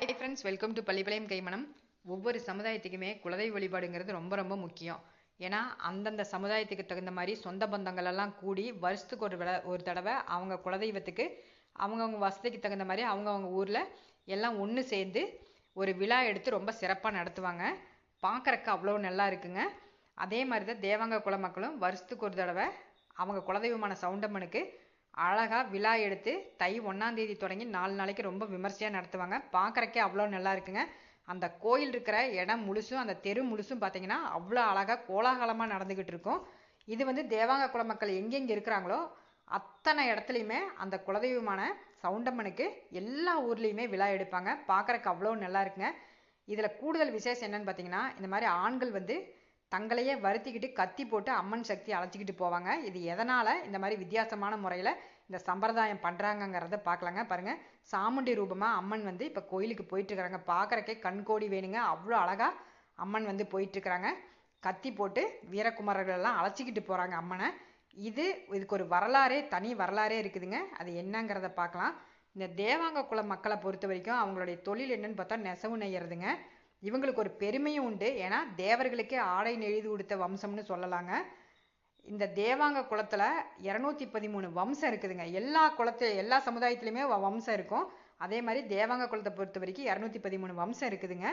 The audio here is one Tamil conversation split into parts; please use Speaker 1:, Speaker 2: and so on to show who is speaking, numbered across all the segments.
Speaker 1: Hi friends welcome to Pallipalayam கைமணம் ஒவ்வொரு சமுதாயத்துக்குமே குலதெய்வ வழிபாடுங்கிறது ரொம்ப ரொம்ப முக்கியம். ஏன்னா அந்தந்த சமுதாயத்துக்கு தகுந்த மாதிரி சொந்த பந்தங்கள் எல்லாம் கூடி வருஷத்துக்கு ஒரு விட ஒரு தடவை அவங்க குலதெய்வத்துக்கு அவங்கவுங்க வசதிக்கு தகுந்த மாதிரி அவங்கவுங்க ஊரில் எல்லாம் ஒன்று சேர்ந்து ஒரு விழா எடுத்து ரொம்ப சிறப்பாக நடத்துவாங்க. பார்க்குறக்கு அவ்வளோ நல்லா இருக்குங்க. அதே மாதிரி தான் தேவாங்க குல மக்களும் வருஷத்துக்கு ஒரு தடவை அவங்க குலதெய்வமான சவுண்டம்மனுக்கு அழகாக விழா எடுத்து தை ஒன்றாந்தேதி தொடங்கி நாலு நாளைக்கு ரொம்ப விமர்சையாக நடத்துவாங்க. பார்க்குறக்கே அவ்வளோ நல்லா இருக்குங்க. அந்த கோயில் இருக்கிற இடம் முழுசும் அந்த தெரு முழுசும் பார்த்தீங்கன்னா அவ்வளோ அழகாக கோலாகலமாக நடந்துக்கிட்டு இருக்கும். இது வந்து தேவாங்க குல மக்கள் எங்கெங்கே இருக்கிறாங்களோ அத்தனை இடத்துலையுமே அந்த குலதெய்வமான சவுண்டம்மனுக்கு எல்லா ஊர்லேயுமே விழா எடுப்பாங்க. பார்க்குறக்கு அவ்வளோ நல்லா இருக்குங்க. இதில் கூடுதல் விசேஷம் என்னன்னு பார்த்தீங்கன்னா இந்த மாதிரி ஆண்கள் வந்து தங்களையே வருத்திக்கிட்டு கத்தி போட்டு அம்மன் சக்தி அழைச்சிக்கிட்டு போவாங்க. இது எதனால்? இந்த மாதிரி வித்தியாசமான முறையில் இந்த சம்பிரதாயம் பண்ணுறாங்கங்கிறத பார்க்கலாங்க. பாருங்கள் சாமுண்டி ரூபமாக அம்மன் வந்து இப்போ கோயிலுக்கு போயிட்டுருக்குறாங்க. பார்க்குறக்கே கண்கோடி வேணுங்க. அவ்வளோ அழகாக அம்மன் வந்து போயிட்டுருக்குறாங்க. கத்தி போட்டு வீரகுமாரர்கள் எல்லாம் அழைச்சிக்கிட்டு போகிறாங்க அம்மனை. இது இதுக்கு ஒரு வரலாறே தனி வரலாறே இருக்குதுங்க. அது என்னங்கிறத பார்க்கலாம். இந்த தேவாங்க குல மக்களை பொறுத்த வரைக்கும் அவங்களுடைய தொழில் என்னன்னு பார்த்தா நெசவு நெய்யறதுங்க. இவங்களுக்கு ஒரு பெருமையும் உண்டு. ஏன்னா தேவர்களுக்கே ஆடை எழுதி கொடுத்த வம்சம்னு சொல்லலாங்க. இந்த தேவாங்க குளத்தில் இரநூத்தி பதிமூணு வம்சம் இருக்குதுங்க. எல்லா குளத்து எல்லா சமுதாயத்துலேயுமே வம்சம் இருக்கும். அதே மாதிரி தேவாங்க குளத்தை பொறுத்த வரைக்கும் இரநூத்தி பதிமூணு வம்சம் இருக்குதுங்க.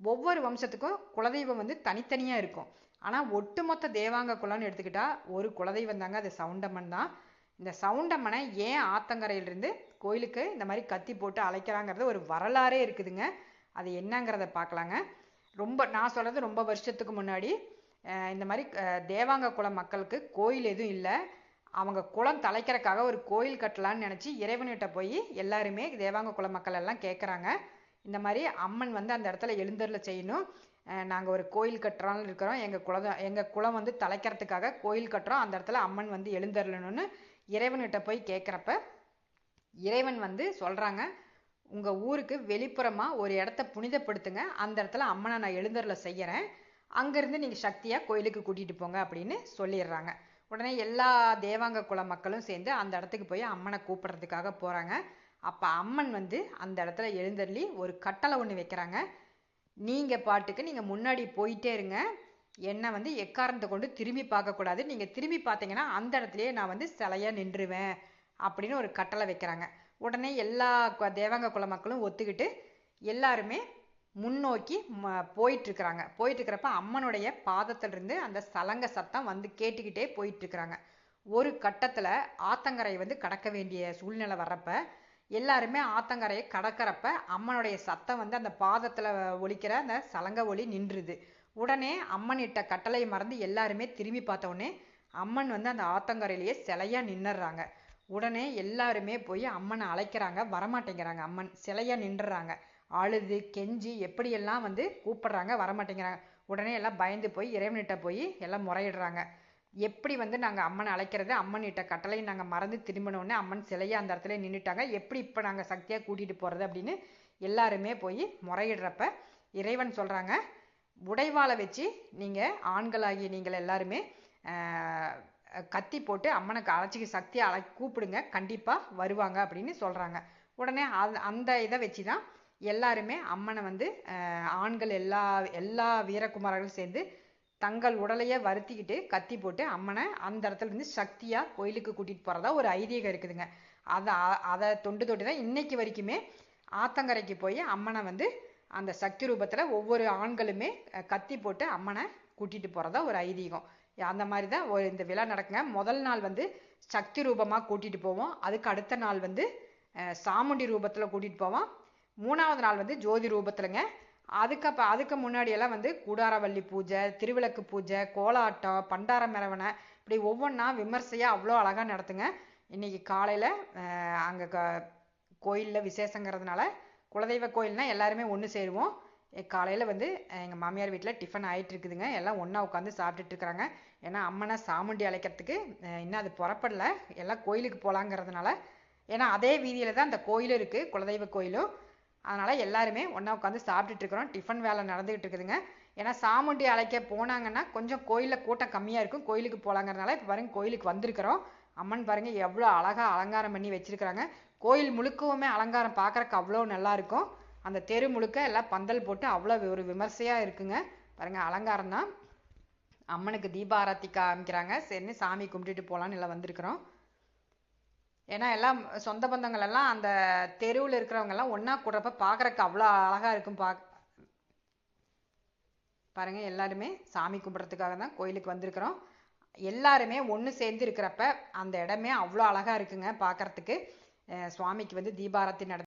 Speaker 1: ஒவ்வொரு வம்சத்துக்கும் குலதெய்வம் வந்து தனித்தனியாக இருக்கும். ஆனால் ஒட்டுமொத்த தேவாங்க குலம்னு எடுத்துக்கிட்டால் ஒரு குலதெய்வம் தாங்க. அது சவுண்டம்மன் தான். இந்த சவுண்டம்மனை ஏன் ஆத்தங்கரையிலிருந்து கோயிலுக்கு இந்த மாதிரி கத்தி போட்டு அழைக்கிறாங்கிறது ஒரு வரலாறே இருக்குதுங்க. அது என்னங்கிறத பார்க்கலாங்க ரொம்ப நான் சொல்கிறது ரொம்ப வருஷத்துக்கு முன்னாடி இந்த மாதிரி தேவாங்க குல மக்களுக்கு கோயில் எதுவும் இல்லை. அவங்க குளம் தலைக்கிறக்காக ஒரு கோயில் கட்டலான்னு நினச்சி இறைவன்கிட்ட போய் எல்லாருமே தேவாங்க குல மக்கள் எல்லாம் கேட்குறாங்க இந்த மாதிரி அம்மன் வந்து அந்த இடத்துல எழுந்தரில் செய்யணும். நாங்கள் ஒரு கோயில் கட்டுறோம்னு இருக்கிறோம். எங்கள் குலம் எங்கள் குளம் வந்து தலைக்கிறதுக்காக கோயில் கட்டுறோம். அந்த இடத்துல அம்மன் வந்து எழுந்தருளணும்னு இறைவன்கிட்ட போய் கேட்குறப்ப இறைவன் வந்து சொல்கிறாங்க உங்கள் ஊருக்கு வெளிப்புறமாக ஒரு இடத்த புனிதப்படுத்துங்க. அந்த இடத்துல அம்மனை நான் எழுந்தரில் செய்கிறேன் அங்கேருந்து நீங்கள் சக்தியாக கோயிலுக்கு கூட்டிகிட்டு போங்க அப்படின்னு சொல்லிடுறாங்க. உடனே எல்லா தேவாங்க குல மக்களும் சேர்ந்து அந்த இடத்துக்கு போய் அம்மனை கூப்பிடுறதுக்காக போகிறாங்க அப்போ அம்மன் வந்து அந்த இடத்துல எழுந்தருளி ஒரு கட்டளை ஒன்று வைக்கிறாங்க. நீங்கள் பாட்டுக்கு நீங்கள் முன்னாடி போயிட்டே இருங்க. என்னை வந்து எக்காரணத்தை கொண்டு திரும்பி பார்க்கக்கூடாது நீங்கள் திரும்பி பார்த்தீங்கன்னா அந்த இடத்துலையே நான் வந்து சிலையாக நின்றுவேன் அப்படின்னு ஒரு கட்டளை வைக்கிறாங்க. உடனே எல்லா தேவாங்க குல மக்களும் ஒத்துக்கிட்டு எல்லாருமே முன்னோக்கி போயிட்டுருக்குறாங்க. போயிட்டுருக்கிறப்ப அம்மனுடைய பாதத்திலிருந்து அந்த சலங்க சத்தம் வந்து கேட்டுக்கிட்டே போயிட்டுருக்குறாங்க. ஒரு கட்டத்தில் ஆத்தங்கரை வந்து கடக்க வேண்டிய சூழ்நிலை வர்றப்ப எல்லாருமே ஆத்தங்கரையை கடக்கிறப்ப அம்மனுடைய சத்தம் வந்து அந்த பாதத்தில் ஒலிக்கிற அந்த சலங்க ஒலி நின்றுது. உடனே அம்மன் இட்ட மறந்து எல்லாருமே திரும்பி பார்த்த உடனே அம்மன் வந்து அந்த ஆத்தங்கரையிலேயே சிலையாக நின்னுடுறாங்க உடனே எல்லாருமே போய் அம்மனை அழைக்கிறாங்க. வரமாட்டேங்கிறாங்க. அம்மன் சிலையாக நின்றுறாங்க. அழுது கெஞ்சி எப்படியெல்லாம் வந்து கூப்பிடுறாங்க வரமாட்டேங்கிறாங்க. உடனே எல்லாம் பயந்து போய் இறைவனிட்ட போய் எல்லாம் முறையிடுறாங்க. எப்படி வந்து நாங்கள் அம்மனை அழைக்கிறது? அம்மன்கிட்ட கட்டளை நாங்கள் மறந்து திரும்பினோடனே அம்மன் சிலையாக அந்த இடத்துல நின்றுட்டாங்க எப்படி இப்போ நாங்கள் சக்தியாக கூட்டிகிட்டு போகிறது அப்படின்னு எல்லாருமே போய் முறையிடுறப்ப இறைவன் சொல்கிறாங்க உடைவாளை வச்சு நீங்கள் ஆண்களாகி நீங்கள் எல்லாருமே கத்தி போட்டு அம்மனுக்கு அழைச்சிக்க சக்தியை அழை கூப்பிடுங்க. கண்டிப்பாக வருவாங்க அப்படின்னு சொல்கிறாங்க உடனே அது அந்த இதை வச்சு தான் எல்லாருமே அம்மனை வந்து ஆண்கள் எல்லா எல்லா வீரகுமாரர்களும் சேர்ந்து தங்கள் உடலையே வருத்திக்கிட்டு கத்தி போட்டு அம்மனை அந்த இடத்துல இருந்து சக்தியாக கோயிலுக்கு கூட்டிகிட்டு போகிறதா ஒரு ஐதீகம் இருக்குதுங்க. அதை அதை தொண்டு தொட்டு தான் இன்னைக்கு வரைக்குமே ஆத்தங்கரைக்கு போய் அம்மனை வந்து அந்த சக்தி ரூபத்தில் ஒவ்வொரு ஆண்களுமே கத்தி போட்டு அம்மனை கூட்டிகிட்டு போகிறதா ஒரு ஐதீகம். அந்த மாதிரி தான் ஒரு இந்த விழா நடக்குங்க. முதல் நாள் வந்து சக்தி ரூபமாக கூட்டிகிட்டு போவோம். அதுக்கு அடுத்த நாள் வந்து சாமுண்டி ரூபத்தில் கூட்டிகிட்டு போவோம். மூணாவது நாள் வந்து ஜோதி ரூபத்தில்ங்க. அதுக்கு அப்போ அதுக்கு முன்னாடியெல்லாம் வந்து கூடாரவள்ளி பூஜை திருவிளக்கு பூஜை கோலாட்டம் பண்டார மிரவனை இப்படி ஒவ்வொன்றா விமர்சையாக அவ்வளோ அழகாக நடத்துங்க. இன்றைக்கி காலையில் அங்கே க கோயிலில் விசேஷங்கிறதுனால குலதெய்வ கோயில்னால் எல்லாருமே ஒன்று சேருவோம். காலையில் வந்து எங்கள் மாமியார் வீட்டில் டிஃபன் ஆகிட்டு இருக்குதுங்க எல்லாம் ஒன்றா உட்காந்து சாப்பிட்டுட்டு இருக்கிறாங்க ஏன்னா அம்மனை சாமுண்டி அழைக்கிறதுக்கு இன்னும் அது புறப்படல. எல்லாம் கோயிலுக்கு போகலாங்கிறதுனால ஏன்னா அதே வீதியில் தான் அந்த கோயிலும் இருக்குது குலதெய்வ கோயிலும். அதனால் எல்லாருமே ஒன்றா உட்காந்து சாப்பிட்டுட்டு இருக்கிறோம் டிஃபன் வேலை நடந்துக்கிட்டு இருக்குதுங்க ஏன்னா சாமுண்டி அழைக்க போனாங்கன்னா கொஞ்சம் கோயிலில் கூட்டம் கம்மியாக இருக்கும். கோயிலுக்கு போகலாங்கிறதுனால இப்போ பாருங்க கோயிலுக்கு வந்திருக்கிறோம். அம்மன் பாருங்கள் எவ்வளோ அழகாக அலங்காரம் பண்ணி வச்சுருக்கிறாங்க. கோயில் முழுக்கவுமே அலங்காரம் பார்க்குறக்கு அவ்வளோ நல்லாயிருக்கும் அந்த தெரு முழுக்க எல்லாம் பந்தல் போட்டு அவ்வளோ ஒரு விமர்சையாக இருக்குங்க. பாருங்கள் அலங்காரம் தான். அம்மனுக்கு தீபாராத்தி காமிக்கிறாங்க. சரின்னு சாமி கும்பிட்டுட்டு போகலான்னு எல்லாம் வந்திருக்கிறோம். ஏன்னா எல்லாம் சொந்த பந்தங்கள் எல்லாம் அந்த தெருவில் இருக்கிறவங்க எல்லாம் ஒன்றா கூடுறப்ப பார்க்குறக்கு அவ்வளோ அழகாக இருக்கும் பா பாருங்க எல்லாருமே சாமி கும்பிட்றதுக்காக தான் கோயிலுக்கு வந்திருக்கிறோம். எல்லாருமே ஒன்று சேர்ந்து இருக்கிறப்ப அந்த இடமே அவ்வளோ அழகாக இருக்குங்க பார்க்கறதுக்கு சுவாமிக்கு வந்து தீபாரத்தி நட